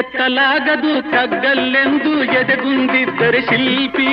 ಕೆತ್ತಲಾಗದು ಕಗ್ಗಲ್ಲೆಂದು ಎದೆಗುಂದಿದ್ದರೆ ಶಿಲ್ಪಿ